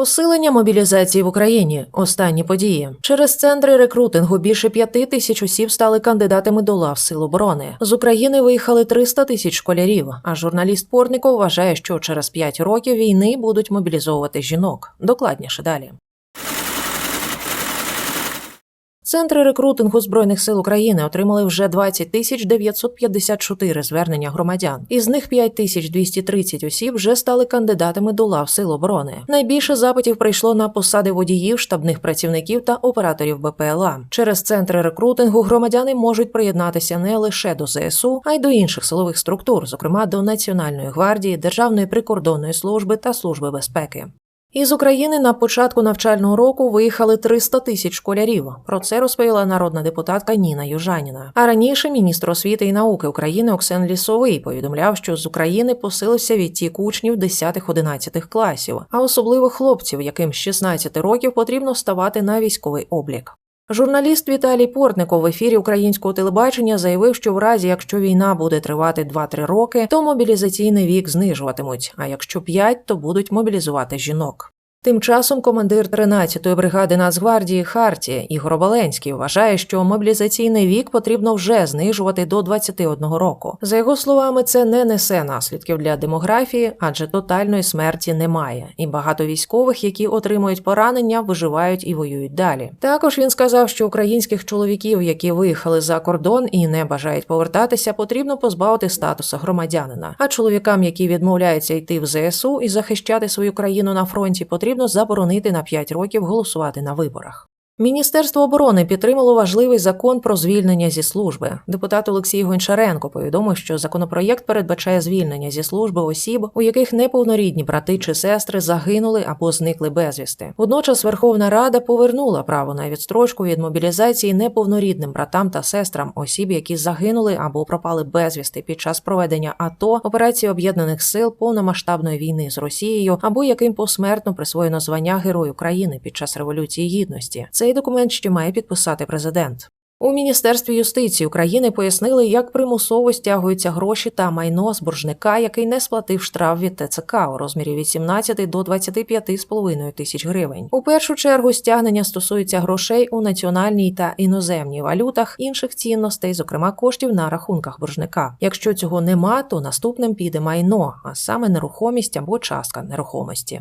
Посилення мобілізації в Україні. Останні події через центри рекрутингу більше п'яти тисяч осіб стали кандидатами до лав сил оборони. З України виїхали 300 тисяч школярів. А журналіст Портников вважає, що через 5 років війни будуть мобілізовувати жінок. Докладніше далі. Центри рекрутингу збройних сил України отримали вже 20 тисяч 954 звернення громадян. Із них 5 тисяч 230 осіб вже стали кандидатами до лав сил оборони. Найбільше запитів прийшло на посади водіїв, штабних працівників та операторів БПЛА. Через центри рекрутингу громадяни можуть приєднатися не лише до ЗСУ, а й до інших силових структур, зокрема до Національної гвардії, Державної прикордонної служби та служби безпеки. Із України на початку навчального року виїхали 300 тисяч школярів. Про це розповіла народна депутатка Ніна Южаніна. А раніше міністр освіти і науки України Оксен Лісовий повідомляв, що з України посилився відтік учнів 10-11 класів, а особливо хлопців, яким з 16 років потрібно ставати на військовий облік. Журналіст Віталій Портников в ефірі українського телебачення заявив, що в разі, якщо війна буде тривати 2-3 роки, то мобілізаційний вік знижуватимуть. А якщо 5, то будуть мобілізувати жінок. Тим часом командир 13-ї бригади Нацгвардії Харті Ігор Оболенський вважає, що мобілізаційний вік потрібно вже знижувати до 21 року. За його словами, це не несе наслідків для демографії, адже тотальної смерті немає, і багато військових, які отримують поранення, виживають і воюють далі. Також він сказав, що українських чоловіків, які виїхали за кордон і не бажають повертатися, потрібно позбавити статусу громадянина. А чоловікам, які відмовляються йти в ЗСУ і захищати свою країну на фронті, потрібно заборонити на 5 років голосувати на виборах. Міністерство оборони підтримало важливий закон про звільнення зі служби. Депутат Олексій Гончаренко повідомив, що законопроєкт передбачає звільнення зі служби осіб, у яких неповнорідні брати чи сестри загинули або зникли безвісти. Водночас Верховна Рада повернула право на відстрочку від мобілізації неповнорідним братам та сестрам осіб, які загинули або пропали безвісти під час проведення АТО, операції об'єднаних сил повномасштабної війни з Росією, або яким посмертно присвоєно звання Герой України під час революції гідності. Цей документ ще має підписати президент. У міністерстві юстиції України пояснили, як примусово стягуються гроші та майно з боржника, який не сплатив штраф від ТЦК у розмірі від 17 до 25,5 тисяч гривень. У першу чергу стягнення стосується грошей у національній та іноземній валютах, інших цінностей, зокрема коштів на рахунках боржника. Якщо цього нема, то наступним піде майно, а саме нерухомість або частка нерухомості.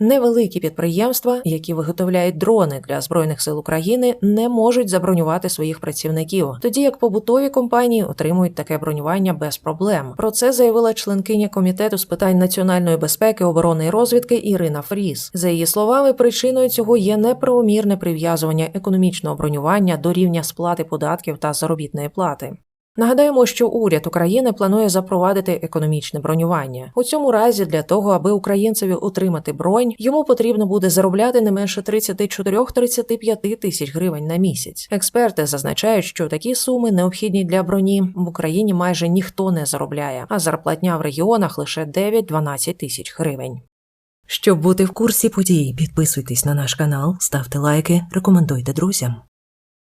Невеликі підприємства, які виготовляють дрони для збройних сил України, не можуть забронювати своїх працівників, тоді як побутові компанії отримують таке бронювання без проблем. Про це заявила членкиня комітету з питань національної безпеки, оборони і розвідки Ірина Фріс. За її словами, причиною цього є неправомірне прив'язування економічного бронювання до рівня сплати податків та заробітної плати. Нагадаємо, що уряд України планує запровадити економічне бронювання. У цьому разі для того, аби українцеві отримати бронь, йому потрібно буде заробляти не менше 34-35 тисяч гривень на місяць. Експерти зазначають, що такі суми необхідні для броні в Україні майже ніхто не заробляє, а зарплатня в регіонах лише 9-12 тисяч гривень. Щоб бути в курсі подій, підписуйтесь на наш канал, ставте лайки, рекомендуйте друзям.